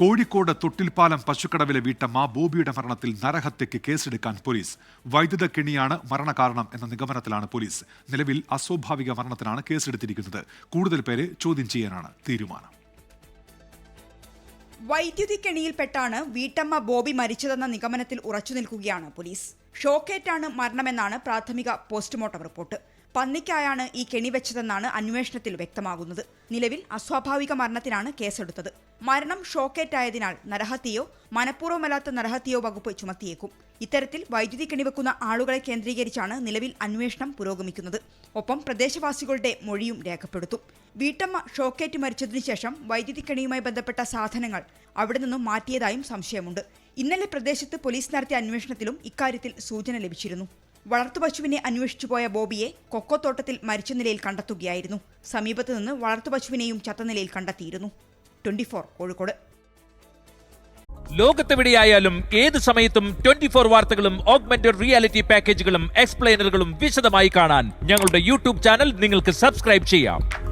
കോഴിക്കോട് തൊട്ടിൽപ്പാലം പശുക്കടവിലെ വീട്ടമ്മ ബോബിയുടെ മരണത്തിൽ നരഹത്യയ്ക്ക് കേസെടുക്കാൻ പോലീസ്. വൈദ്യുത കെണിയാണ് മരണകാരണം എന്ന നിഗമനത്തിലാണ് പോലീസ്. നിലവിൽ അസ്വാഭാവിക മരണത്തിനാണ് കേസെടുത്തിരിക്കുന്നത്. കൂടുതൽ പേരെ ചോദ്യം ചെയ്യാനാണ് തീരുമാനം. വൈദ്യുതി കെണിയിൽപ്പെട്ടാണ് വീട്ടമ്മ ബോബി മരിച്ചതെന്ന നിഗമനത്തിൽ ഉറച്ചു നിൽക്കുകയാണ് പോലീസ്. ഷോക്കേറ്റാണ് മരണമെന്നാണ് പ്രാഥമിക പോസ്റ്റ്മോർട്ടം റിപ്പോർട്ട്. പന്നിക്കായാണ് ഈ കെണിവെച്ചതെന്നാണ് അന്വേഷണത്തിൽ വ്യക്തമാകുന്നത്. നിലവിൽ അസ്വാഭാവിക മരണത്തിനാണ് കേസെടുത്തത്. മരണം ഷോക്കേറ്റായതിനാൽ നരഹത്യയോ മനഃപൂർവമല്ലാത്ത നരഹത്യയോ വകുപ്പ് ചുമത്തിയേക്കും. ഇത്തരത്തിൽ വൈദ്യുതി കെണിവെക്കുന്ന ആളുകളെ കേന്ദ്രീകരിച്ചാണ് നിലവിൽ അന്വേഷണം പുരോഗമിക്കുന്നത്. ഒപ്പം പ്രദേശവാസികളുടെ മൊഴിയും രേഖപ്പെടുത്തും. വീട്ടമ്മ ഷോക്കേറ്റ് മരിച്ചതിനു ശേഷം വൈദ്യുതി കെണിയുമായി ബന്ധപ്പെട്ട സാധനങ്ങൾ അവിടെ നിന്നും മാറ്റിയതായും സംശയമുണ്ട്. ഇന്നലെ പ്രദേശത്ത് പോലീസ് നടത്തിയ അന്വേഷണത്തിലും ഇക്കാര്യത്തിൽ സൂചന ലഭിച്ചിരുന്നു. വളർത്തുപശുവിനെ അന്വേഷിച്ചു പോയ ബോബിയെ കൊക്കോത്തോട്ടത്തിൽ മരിച്ച നിലയിൽ കണ്ടെത്തുകയായിരുന്നു. സമീപത്ത് നിന്ന് വളർത്തുപശുവിനെയും ചത്ത നിലയിൽ കണ്ടെത്തിയിരുന്നു. കോഴിക്കോട്. ലോകത്തെവിടെയായാലും ഏത് സമയത്തും ട്വന്റി ഫോർ വാർത്തകളും ഓഗ്മെന്റഡ് റിയാലിറ്റി പാക്കേജുകളും എക്സ്പ്ലെയിനറുകളും വിശദമായി കാണാൻ ഞങ്ങളുടെ യൂട്യൂബ് ചാനൽ നിങ്ങൾക്ക് സബ്സ്ക്രൈബ് ചെയ്യാം.